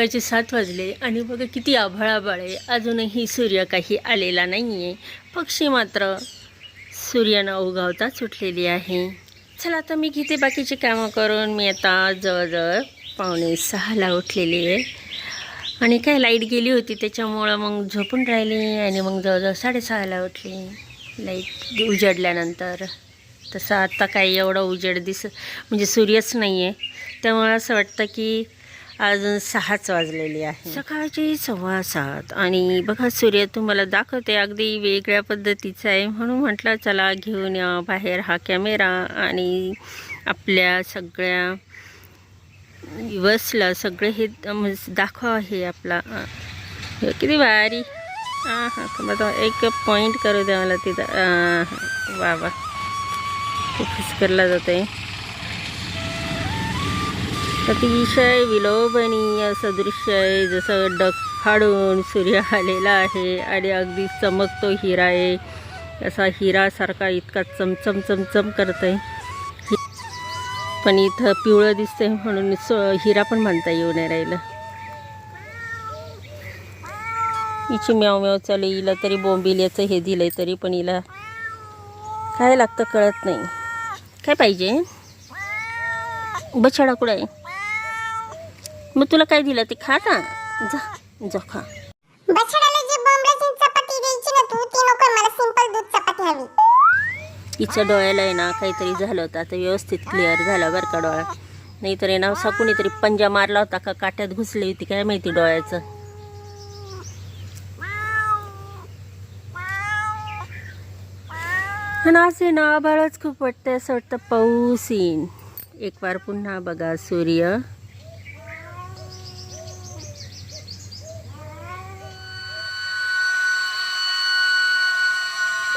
सकाळचे सात वाजले आणि बघा किती आभाळ आहे. अजूनही सूर्य काही आलेला नाही आहे पक्षी मात्र सूर्यानं उगावता सुटलेली आहे. चला आता मी घेते बाकीचे कामं करून. मी आता जवळजवळ पावणे सहाला उठलेली आहे. आणि काय लाइट गेली होती त्याच्यामुळं मग झोपून राहिली आणि मग जवळजवळ साडेसहाला उठली. लाइट उजडल्यानंतर तसं आता काही एवढं उजेड दिस म्हणजे सूर्यच नाही आहे त्यामुळं असं वाटतं की अजून सहाच वाजलेली आहे. सकाळची सव्वा सात. आणि बघा सूर्य तुम्हाला दाखवते अगदी वेगळ्या पद्धतीचा आहे. म्हणून म्हटलं चला घेऊन या बाहेर हा कॅमेरा आणि आपल्या सगळ्या वसला सगळे हे म्हणजे दाखवा हे आपला. किती भारी. हां हां बघा एक पॉईंट करू द्या मला तिथं. वा वा. फोकस करला आहे अतिशय विलोभनीय असं दृश्य आहे. जसं डग फाडून सूर्य आलेला आहे आणि अगदी चमकतो हिरा आहे. असा हिरासारखा इतका चमचम चमचम करत आहे पण इथं पिवळं दिसतंय म्हणून स हिरा पण म्हणता येऊ नाही राहिलं. हिची म्याव म्याव चालू हिला तरी बोंबिल्याचं हे दिलंय तरी पण हिला काय लागतं कळत नाही. काय पाहिजे? बछडा कुठं आहे? मग तुला काय दिलं ते खा ना जा जा खा. बछड्याला जी बोंबलाची चपाती द्यायची ना तू ती नको मला सिंपल दूध चपाती हवी. हिच्या डोळ्याला आहे ना काहीतरी झालं होतं. आता व्यवस्थित क्लिअर झालं बरं का डोळा. नाहीतर आहे ना असा कुणीतरी पंजा मारला होता का काट्यात घुसली होती काय माहिती डोळ्याचं. आणि आज आहे ना आभाळच खूप वाटतंय असं वाटतं पाऊस येईन. एक वार पुन्हा बघा सूर्य.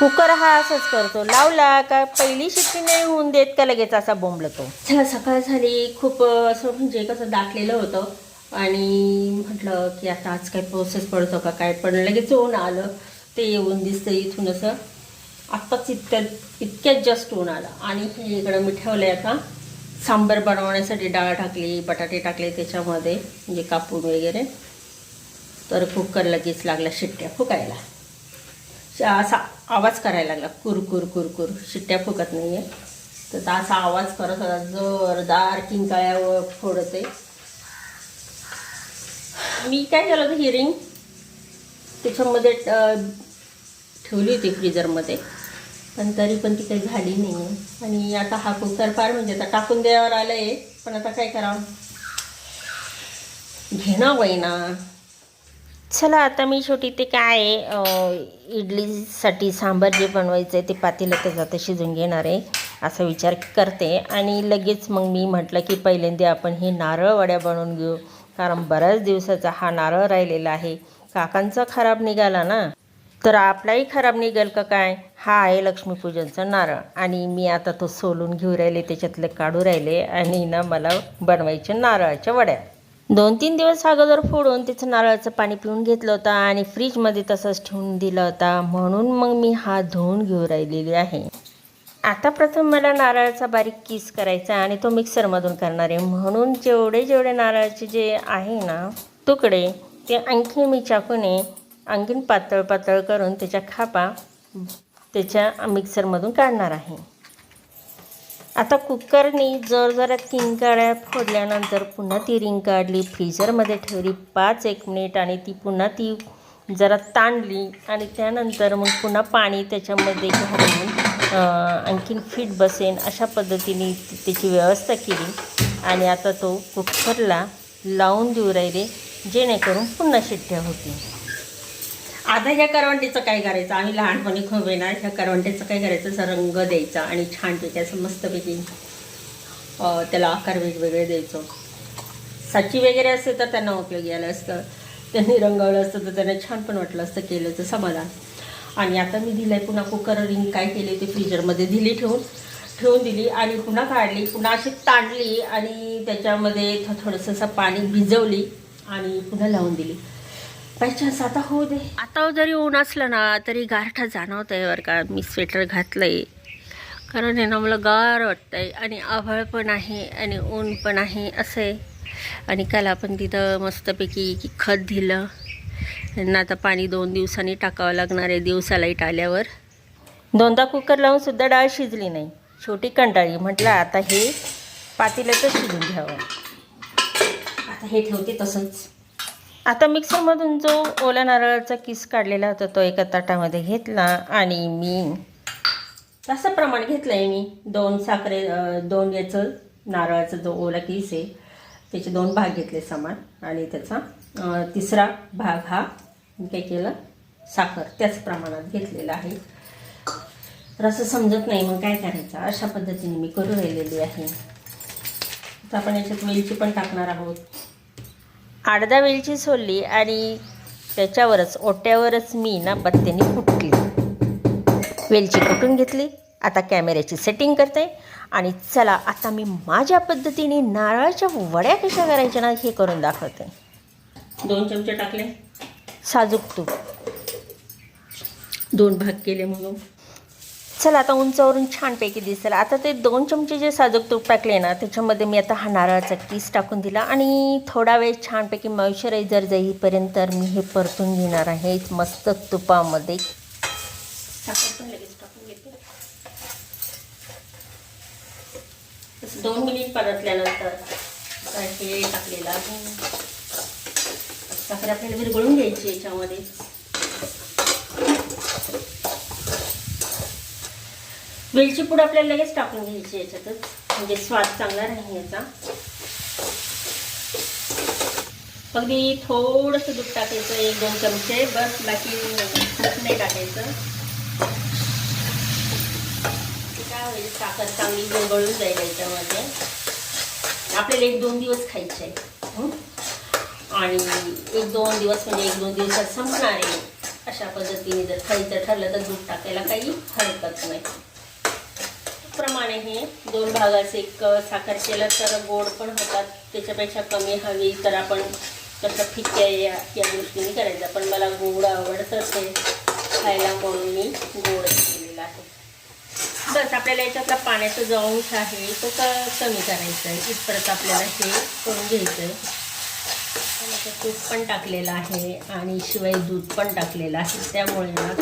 कुकर हा असंच करतो. लावला का पहिली शिट्टी नाही होऊन देत का लगेच असा बोंबलतो? सकाळ झाली खूप असं म्हणजे कसं दाटलेलं होतं. आणि म्हटलं की आता आज काय प्रोसेस पडतो का काय? पण लगेच ऊन आलं. ते येऊन दिसतं इथून असं. आत्ताच इतक्यात इतक्यात जास्त ऊन आलं. आणि हे इकडं मी ठेवलं आहे आता. सांबर बनवण्यासाठी डाळ टाकली बटाटे टाकले त्याच्यामध्ये म्हणजे कापून वगैरे. तर कुकर लगेच लागला शिट्ट्या फुकायला. असा आवाज करायला लागला. कुर कुर कुर कुर. शिट्ट्या फुकत नाही आहे तर तो असा आवाज करत होता जोरदार किंकाळ्यावर फोडते मी काय केलं होतं हिरिंग त्याच्यामध्ये ठेवली होती फ्रीजरमध्ये पण तरी पण ती काही झाली नाही आहे आणि आता हा कुकर फार म्हणजे आता टाकून द्यावर आलं आहे पण आता काय करावं? घेणं वैना चला आता मी शेवटी ते काय आहे, इडलीसाठी सांबार जे बनवायचं आहे ते पातेल्यातच आता शिजून घेणार आहे असा विचार करते. आणि लगेच मग मी म्हटलं की पहिल्यांदा आपण हे नारळ वड्या बनवून घेऊ कारण बऱ्याच दिवसाचा हा नारळ राहिलेला आहे. काकांचा खराब निघाला ना? तर आपलाही खराब निघेल का काय? हा आहे लक्ष्मीपूजनचा नारळ. आणि मी आता तो सोलून घेऊ राहिले त्याच्यातले काढू राहिले आणि ना मला बनवायचे नारळाच्या वड्या. दोन तीन दिवस अगोदर फोडून तिचं नारळाचं पाणी पिऊन घेतलं होतं आणि फ्रीजमध्ये तसंच ठेवून दिलं होता. म्हणून मग मी हा धुवून घेऊ राहिलेली आहे. आता प्रथम मला नारळाचा बारीक किस करायचा आणि तो मिक्सरमधून करणार आहे. म्हणून जेवढे जेवढे नारळाचे जे आहे ना तुकडे ते आणखी मी चाकूने आणखीन पातळ पातळ करून त्याच्या खापा त्याच्या मिक्सरमधून काढणार आहे. आता कुकरनी जर जरा तीन काड्या फोडल्यानंतर पुन्हा ती रिंग काढली. फ्रीजरमध्ये ठेवली पाच एक मिनिट आणि ती पुन्हा ती जरा ताणली आणि त्यानंतर मग पुन्हा पाणी त्याच्यामध्ये घालून आणखीन फिट बसेन अशा पद्धतीने त्याची व्यवस्था केली. आणि आता तो कुकरला लावून देऊ राहिले जेणेकरून पुन्हा शिट्ट्या होतील. आता ह्या करवंटीचं काय करायचं? आम्ही लहानपणी खूप आहे ना ह्या करवंटीचं काय करायचं? असं रंग द्यायचा आणि छानपैकी असं मस्तपैकी त्याला आकार वेगवेगळे द्यायचो. साची वगैरे असते तर त्यांना उपयोगी आलं असतं. त्यांनी रंगवलं असतं तर त्यांना छान पण वाटलं असतं केलं समाधान. आणि आता मी दिलं आहे पुन्हा कुकर रिंग काय केली ते फ्रीजरमध्ये दिली ठेवून ठेवून दिली आणि पुन्हा काढली पुन्हा अशी ताणली आणि त्याच्यामध्ये थोडंसं असं पाणी भिजवली आणि पुन्हा लावून दिली. आता होऊ दे. आता जरी ऊन असलं ना तरी गारठा जाणवत आहे बरं का. मी स्वेटर घातलं आहे कारण आहे ना मला गार वाटतं आहे आणि आभाळ पण आहे आणि ऊन पण आहे असं आहे आणि काल आपण तिथं मस्तपैकी की खत दिलं. त्यांना आता पाणी दोन दिवसांनी टाकावं लागणार आहे दिवसा लाइट आल्यावर. दोनदा कुकर लावून सुद्धा डाळ शिजली नाही. छोटी कंटाळी. म्हटलं आता हे पातेल्यातच शिजून घ्यावं. आता हे ठेवते तसंच. आता मिक्सरमधून जो ओल्या नारळाचा किस काढलेला होता तो एका ताटामध्ये घेतला आणि मी तसं प्रमाण घेतलं आहे मी. दोन साखरे दोन याचं नारळाचा जो ओला किस आहे त्याचे दोन भाग घेतले समान. आणि त्याचा तिसरा भाग हा मी काय केलं साखर त्याच प्रमाणात घेतलेला आहे. तर असं समजत नाही मग काय करायचं. अशा पद्धतीने मी करू राहिलेली आहे. तर आपण याच्यात वेलची पण टाकणार आहोत. आडदा वेलची सोलली आणि त्याच्यावरच ओट्यावरच मी ना बत्त्याने कुटली. वेलची कुटून घेतली. आता कॅमेऱ्याची सेटिंग करते. आणि चला आता मी माझ्या पद्धतीने नारळाच्या वड्या कशा करायच्या ना हे करून दाखवते. दोन चमचे टाकले. साजूक तूप. दोन भाग केले म्हणून. चला आता उंचावरून छानपैकी दिसेल. आता ते दोन चमचे जे साजूक तूप टाकले ना त्याच्यामध्ये मी आता हा नारळाचा किस टाकून दिला आणि थोडा वेळ छानपैकी मॉइश्चरायझर जाईपर्यंत मी हे परतून घेणार आहे मस्त तुपामध्ये. दोन मिनिट परतल्यानंतर हे टाकलेलं आहे. साखर आपल्याला विरघळून घ्यायची याच्यामध्ये. वेलची पूड आपल्याला लगेच टाकून घ्यायची याच्यातच. म्हणजे स्वाद चांगला राहील याचा. अगदी थोडंसं दूध टाकायचं एक दोन चमचे बस बाकी खूप नाही टाकायचं. काय होईल साखर चांगली विरघळून जाईल याच्यामध्ये. आपल्याला एक दोन दिवस खायचे आणि एक दोन दिवस म्हणजे एक दोन दिवसात संपणार आहे. अशा पद्धतीने जर खायचं ठरलं तर दूध टाकायला काही हरकत नाही. प्रमाणे हे दोन भागाचे एक साखर केलं तर गोड पण होतात. त्याच्यापेक्षा कमी हवी तर आपण कसं फिक्या या या दृष्टीने करायचं. पण मला गोड आवडतं ते खायला म्हणून मी गोड केलेलं आहे. बस आपल्याला याच्यातला पाण्याचा जो अंश आहे तो क कमी करायचा आहे. इथपर्यंत आपल्याला हे करून घ्यायचं आहे तूप पण टाकलेलं आहे आणि शिवाय दूध पण टाकलेलं आहे. त्यामुळे ना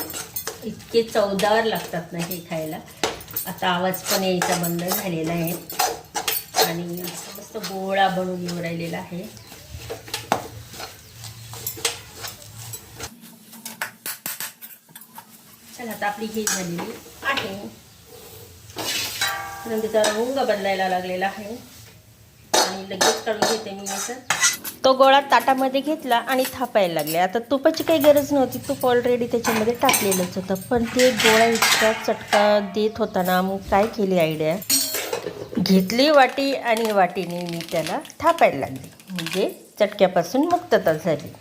इतके चवदार लागतात ना हे खायला. आता आवाज पण यायचा बंद झालेला आहे. आणि मस्त गोळा बनवून येऊ राहिलेला आहे. चला आता आपली हे झालेली आहे. नंतर रंग बदलायला लागलेला आहे. आणि लगेच काढून घेते मी असं तो गोळा ताटामध्ये घेतला आणि थापायला लागले. आता तुपाची काही गरज नव्हती. तूप ऑलरेडी त्याच्यामध्ये टाकलेलंच होतं. पण ते गोळा इतका चटका देत होता ना मग काय केली आयडिया घेतली वाटी आणि वाटीने मी त्याला थापायला लागली. म्हणजे चटक्यापासून मुक्तता झाली.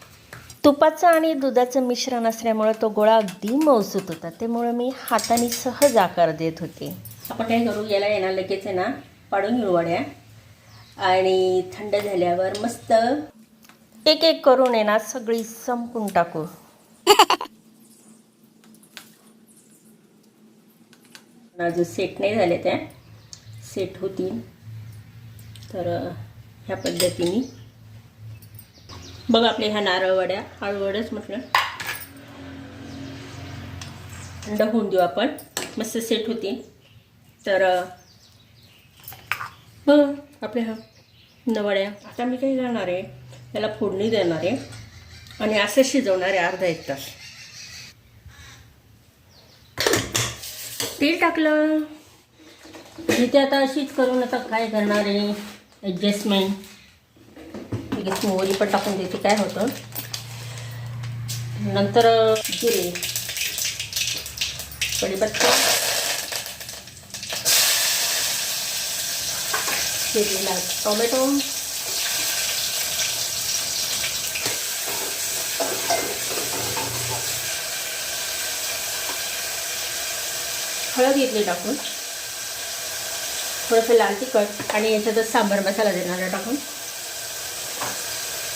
तुपाचं आणि दुधाचं मिश्रण असल्यामुळं तो गोळा अगदी मौसूत होता. त्यामुळं मी हाताने सहज आकार देत होते. आपण काय करू? याला येणार लगेच आहे ना पाडून घेऊ आणि थंड झाल्यावर मस्त एक एक करून ना सगळी संपून टाकू. अजून सेट नाही झाले त्या सेट होतील. तर ह्या पद्धतीने. बघ आपल्या ह्या नारळ वड्या म्हटलं. थंड होऊन देऊ आपण. मस्त सेट होतील. तर बघ आपल्या ह्या नवड्या आता मी काय करणार आहे? त्याला फोडणी देणार आहे. आणि असं शिजवणार आहे अर्धा एक तास. तेल टाकलं. इथे आता अशीच करून आता काय करणार आहे? ॲडजस्टमेंट लगेच मोहरी पण टाकून देते काय होतं? नंतर जिरे. कढीपत्ता. चिरलेला टोमॅटो हळद घेतली टाकून. थोडंसं लाल तिखट आणि याच्यातच सांबार मसाला देणार टाकून.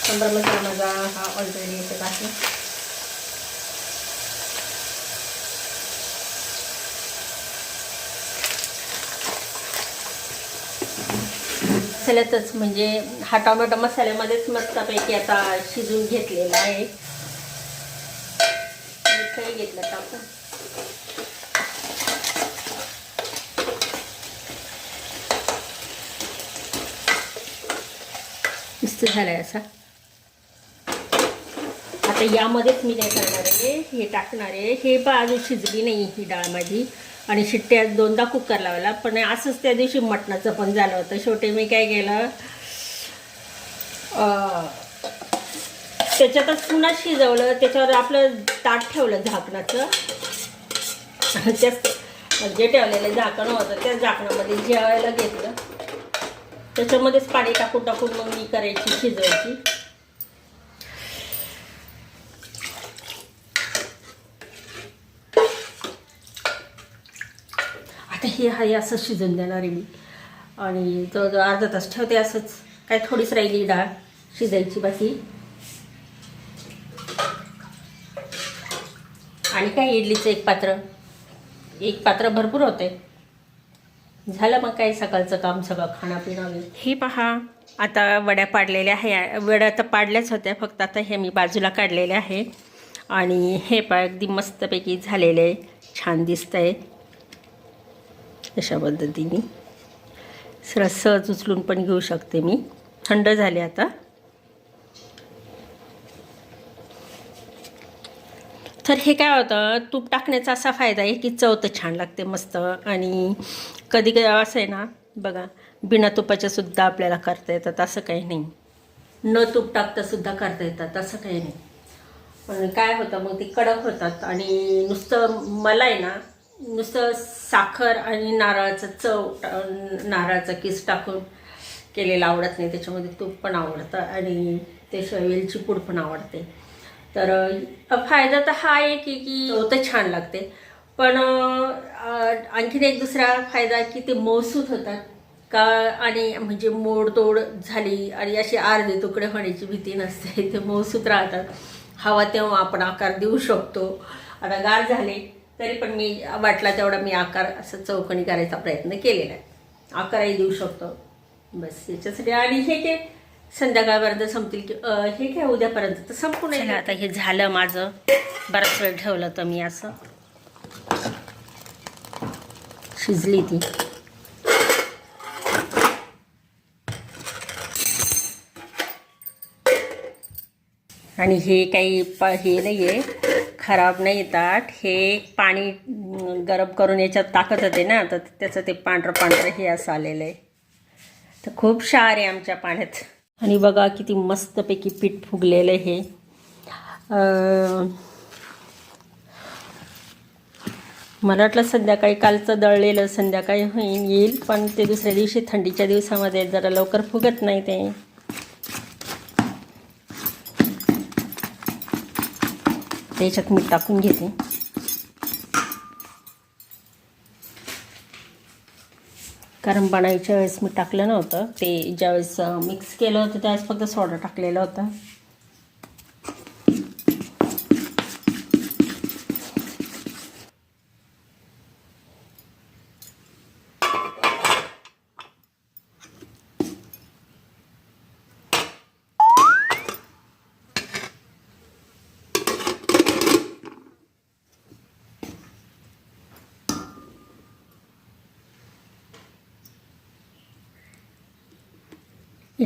सांबार मसाला माझा हा ऑलरेडी याच्यात आहे. मसाल्यातच म्हणजे हा टोमॅटो मसाल्यामध्येच मस्तपैकी आता शिजून घेतलेला आहे. मिठही घेतलं टाकून मस्त झालाय असा. आता यामध्येच मी काय करणार आहे हे टाकणार आहे. हे पण शिजली नाही ही डाळ माझी. आणि शिट्ट्या दोनदा कुकर लावला पण असंच त्या दिवशी मटणाचं पण झालं होतं. शेवटी मी काय केलं त्याच्यातच पुन्हा शिजवलं. त्याच्यावर आपलं ताट ठेवलं झाकणाचं. त्याच जे ठेवलेलं झाकण होतं त्या झाकणामध्ये जेवायला घेतलं. त्याच्यामध्येच पाणी टाकून टाकून मग मी करायची शिजवायची. हे आहे असं शिजून देणार आहे मी. आणि जवळजवळ अर्धा तास ठेवते असंच काय थोडीच राहिली डाळ शिजायची बाकी. आणि काय इडलीचं एक पात्र? एक पात्र भरपूर होते. झालं मग काय सकाळचं काम सगळं खाणं हे पहा आता वड्या पाडलेल्या आहे वड्या तर पाडल्याच होत्या फक्त आता हे मी बाजूला काढलेले आहे. आणि हे पहा अगदी मस्तपैकी झालेले आहे छान दिसतंय. आहे अशा पद्धतीने सरळ सहज उचलून पण घेऊ शकते मी. थंड झाले आता. तर हे काय होतं? तूप टाकण्याचा असा फायदा आहे की चव तर छान लागते मस्त. आणि कधी कधी असं आहे ना बघा बिना तुपाच्यासुद्धा आपल्याला करता येतात असं काही नाही. न तूप टाकतासुद्धा करता येतात असं काही नाही. पण काय होतं मग ते कडक होतात आणि नुसतं मला आहे ना नुसतं साखर आणि नारळाचं चव नारळाचा किस टाकून केलेलं आवडत नाही. त्याच्यामध्ये तूप पण आवडतं आणि त्याशिवाय वेलची पूड पण आवडते. तर फायदा तर हा आहे की की तर छान लागते. पण आणखीन एक दुसरा फायदा की ते मौसूद होतात. का आणि म्हणजे मोडतोड झाली आणि अशी अर्धे तुकडे होण्याची भीती नसते. ते मौसूद राहतात. हवा तेव्हा आपण आकार देऊ शकतो. आता गार झाले तरी पण मी वाटला तेवढा मी आकार असं चौकणी करायचा प्रयत्न केलेला आहे. आकारही देऊ शकतो. बस याच्यासाठी आणि हे काय संध्याकाळपर्यंत संपतील की हे काय उद्यापर्यंत? तर संपून आता हे झालं माझं. बराच वेळ ठेवलं तर मी असं. शिजली ती. आणि हे काही प हे नाही आहे खराब नाही ताट हे पाणी गरम करून याच्यात टाकत होते ना तर त्याचं ते पांढरं पांढरं हे असं आलेलं आहे. तर खूप क्षार आहे आमच्या पाण्यात. आणि बघा किती मस्तपैकी पीठ फुगलेलं आहे हे. मला वाटलं संध्याकाळी कालचं दळलेलं संध्याकाळी होईन येईल पण ते दुसऱ्या दिवशी थंडीच्या दिवसामध्ये जरा लवकर फुगत नाही ते. त्याच्यात मीठ टाकून घेते. कारण बनायच्या वेळेस मी टाकलं नव्हतं. ते ज्यावेळेस मिक्स केलं होतं त्यावेळेस फक्त सोडा टाकलेला होता.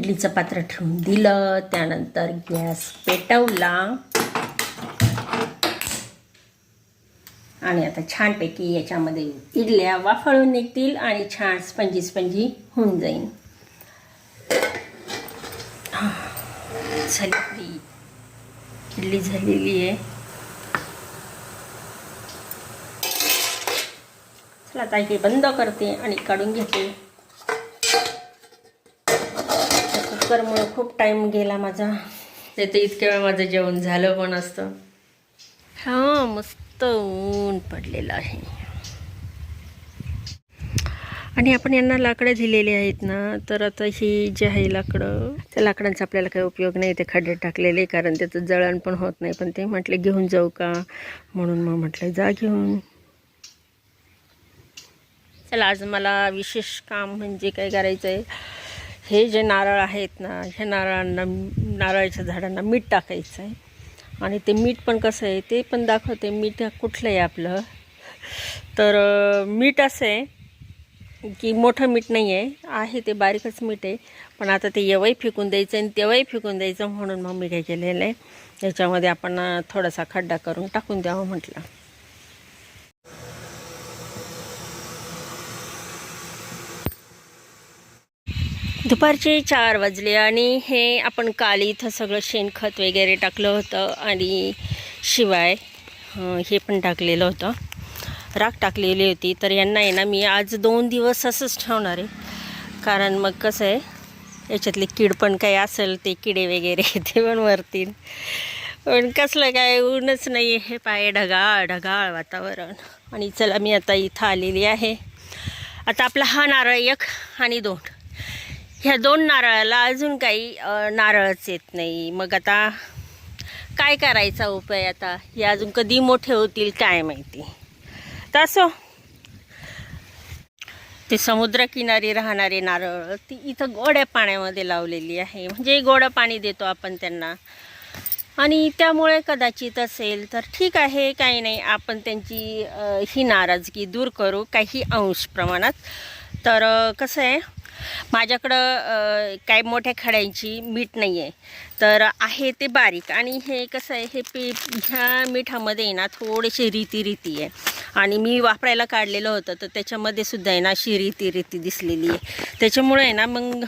इडलीचं पात्र ठेवून दिलं त्यानंतर गॅस पेटवला. आणि आता छानपैकी याच्यामध्ये इडल्या वाफळून निघतील आणि छान स्पंजी स्पंजी होऊन जाईल झाली इडली झालेली आहे. चला आता बंद करते आणि काढून घेते. कुकरमुळे खूप टाईम गेला माझा. ते तर इतक्या वेळ माझं जेवण झालं पण असतं. हां मस्त ऊन पडलेलं आहे. आणि आपण यांना लाकडं दिलेली आहेत ना तर आता ही जी आहे लाकडं त्या लाकडांचा आपल्याला काही उपयोग नाही. ते खड्डे टाकलेले कारण त्याचं जळण पण होत नाही. पण ते म्हटले घेऊन जाऊ का? म्हणून मग म्हटलं जा घेऊन. चला आज मला विशेष काम म्हणजे काय करायचं आहे हे जे नारळ आहेत ना ह्या नारळांना नारळाच्या झाडांना मीठ टाकायचं आहे. आणि ते मीठ पण कसं आहे ते पण दाखवते मीठ कुठलं आहे आपलं. तर मीठ असं आहे की मोठं मीठ नाही आहे आहे ते बारीकच मीठ आहे. पण आता ते एवढंही फेकून द्यायचं आणि तेव्हाही फेकून द्यायचं म्हणून मग मी काय केलेलं आहे. त्याच्यामध्ये आपण थोडासा खड्डा करून टाकून द्यावं म्हटलं. दुपारचे चार वाजले आणि हे आपण काल इथं सगळं शेणखत वगैरे टाकलं होतं आणि शिवाय हे पण टाकलेलं होतं. राख टाकलेली होती. तर यांना आहे ना मी आज दोन दिवस असंच ठेवणार आहे. कारण मग कसं आहे याच्यातले कीड पण काही असेल ते किडे वगैरे ते पण मरतील. पण कसलं काय ऊनच नाही हे पाय ढगाळ ढगाळ वातावरण. आणि चला मी आता इथं आलेली आहे. आता आपला हा नारळ एक आणि दोन. ह्या दोन नारळाला अजून काही नारळच येत नाही. मग आता काय करायचा उपाय आता? हे अजून कधी मोठे होतील काय माहिती? तसं ते समुद्रकिनारी राहणारे नारळ ती इथं गोड्या पाण्यामध्ये लावलेली आहे. म्हणजे गोडं पाणी देतो आपण त्यांना. आणि त्यामुळे कदाचित असेल तर ठीक आहे काही नाही. आपण त्यांची ही नाराजगी दूर करू काही अंश प्रमाणात. तर कसं आहे? माझ्याकडं काय मोठ्या खड्यांची मीठ नाही आहे तर आहे ते बारीक आणि हे कसं आहे हे पी ह्या मिठामध्ये आहे ना थोडीशी रीती रीती आहे. आणि मी वापरायला काढलेलं होतं तर त्याच्यामध्ये सुद्धा आहे ना अशी रीती रीती दिसलेली आहे. त्याच्यामुळे आहे ना मग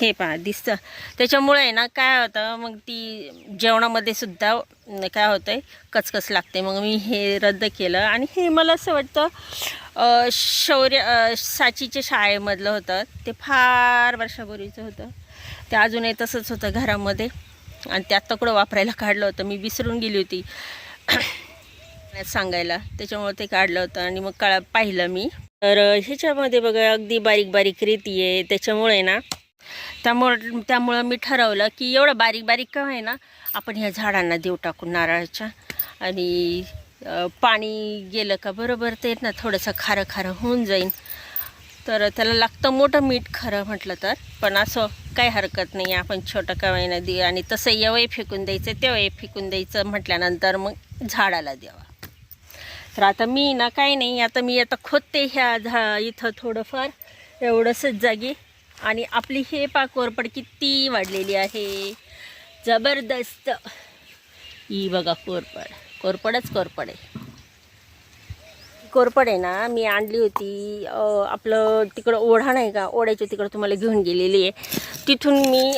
हे पहा दिसतं. त्याच्यामुळे आहे ना काय होतं मग ती जेवणामध्ये सुद्धा काय होतं आहे कचकच लागते. मग मी हे रद्द केलं आणि हे मला असं वाटतं शौर्य साचीच्या शाळेमधलं होतं. ते फार वर्षापूर्वीचं होतं. ते अजूनही तसंच होतं घरामध्ये. आणि त्यात तकडं वापरायला काढलं होतं मी विसरून गेली होती. सांगायला. त्याच्यामुळे ते काढलं होतं आणि मग काळ पाहिलं मी. तर ह्याच्यामध्ये बघा अगदी बारीक बारीक रेती आहे. त्याच्यामुळे ना त्यामुळं त्यामुळं मी ठरवलं की एवढं बारीक बारीक का आहे ना आपण ह्या झाडांना देऊ टाकून नारळाच्या. आणि पाणी गेलं का बरोबर ते ना थोडंसं खारं खारं होऊन जाईल तर त्याला लागतं मोठं मीठ खरं म्हटलं तर पण असं काही हरकत नाही. आपण छोटं कवायनं दे आणि तसं येवही फेकून द्यायचं तेव्हाही फेकून द्यायचं म्हटल्यानंतर मग झाडाला द्यावा. तर आता मी ना काही नाही. आता मी आता खोदते ह्या झा इथं थोडंफार. एवढंसंच जागी. आणि आपली हे पा कोरपड किती वाढलेली आहे. जबरदस्त. ही बघा कोरपड कोरपडच कोरपड आहे. कोरपड आहे ना मी आणली होती. आपलं तिकडं ओढा नाही का? ओढ्याच्या तिकडं तुम्हाला घेऊन गेलेली आहे. तिथून मी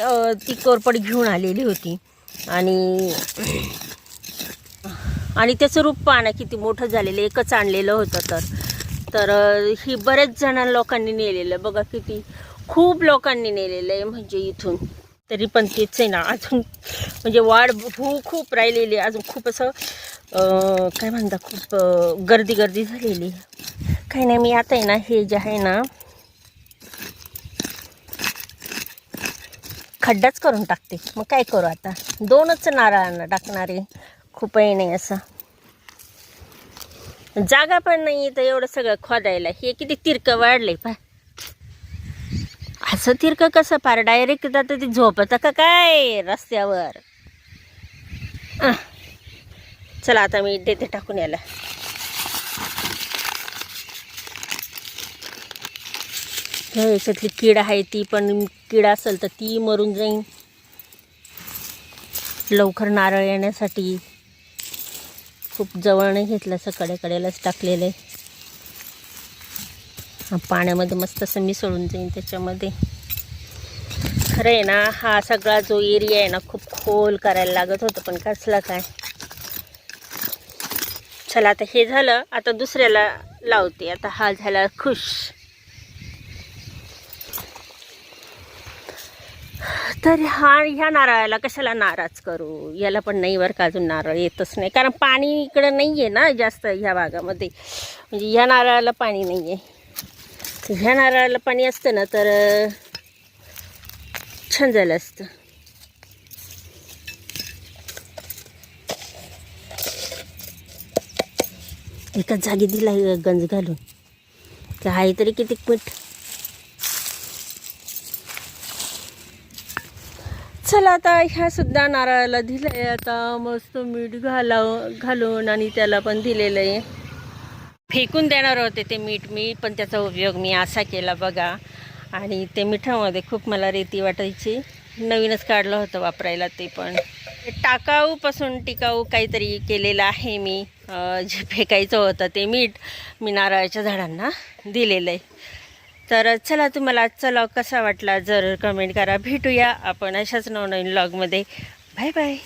ती कोरपड घेऊन आलेली होती. आणि आणि त्याचं रूप पाहणं किती मोठं झालेलं एकच आणलेलं होतं तर. तर ही बरेच जणां लोकांनी नेलेलं. बघा किती खूप लोकांनी नेलेलं आहे म्हणजे इथून. तरी पण तेच आहे ना अजून म्हणजे वाढ भू खूप राहिलेली आहे. अजून खूप असं काय म्हणता खूप गर्दी गर्दी झालेली आहे. काही नाही मी आता आहे ना हे जे आहे ना खड्डाच करून टाकते. मग काय करू आता? दोनच नारळांना टाकणारे. खूपही नाही असं. जागा पण नाही तर एवढं सगळं खोदायला. हे किती तिरकं वाढलंय पा असं तिरकं कसं पार? डायरेक्ट जातं ते झोपतं का काय रस्त्यावर? चला आता मी देते टाकून याला. याच्यातली कीड आहे ती पण कीड असेल तर ती मरून जाईन. लवकर नारळ येण्यासाठी खूप जवळ नाही घेतलं असं कडेकडेलाच टाकलेलं आहे. पाण्यामध्ये मस्त असं मिसळून जाईन त्याच्यामध्ये. खरं आहे ना हा सगळा जो एरिया आहे ना खूप खोल करायला लागत होतं पण कसला काय. चला आता हे झालं आता दुसऱ्याला लावते. आता हा झाला खुश. तर हा ह्या नारळाला कशाला नाराज करू? याला पण नाही बरं का अजून नारळ येतच नाही. कारण पाणी इकडं नाही आहे ना जास्त ह्या भागामध्ये. म्हणजे ह्या नारळाला पाणी नाही आहे ह्या नारळाला पाणी असतं ना तर छान झालं असतं. एकाच जागी दिला गंज घालून. आहे तरी किती पीठ चला आता ह्या सुद्धा नारळाला दिलं आहे आता मस्त मीठ घालाव घालून आणि त्याला पण दिलेलं आहे. फेकून देणार होते ते मीठ. मी पण त्याचा उपयोग मी असा केला बघा. आणि ते मिठामध्ये खूप मला रेती वाटायची. नवीनच काढलं होतं वापरायला ते पण. टाकाऊपासून टिकाऊ काहीतरी केलेलं आहे मी. जे फेकायचं होतं ते मीठ मी नारळाच्या झाडांना दिलेलं आहे. तर चला तुम्हाला आजचा लॉग कसा वाटला जर कमेंट करा. भेटूया आपण अशाच नवनवीन लॉगमध्ये बाय बाय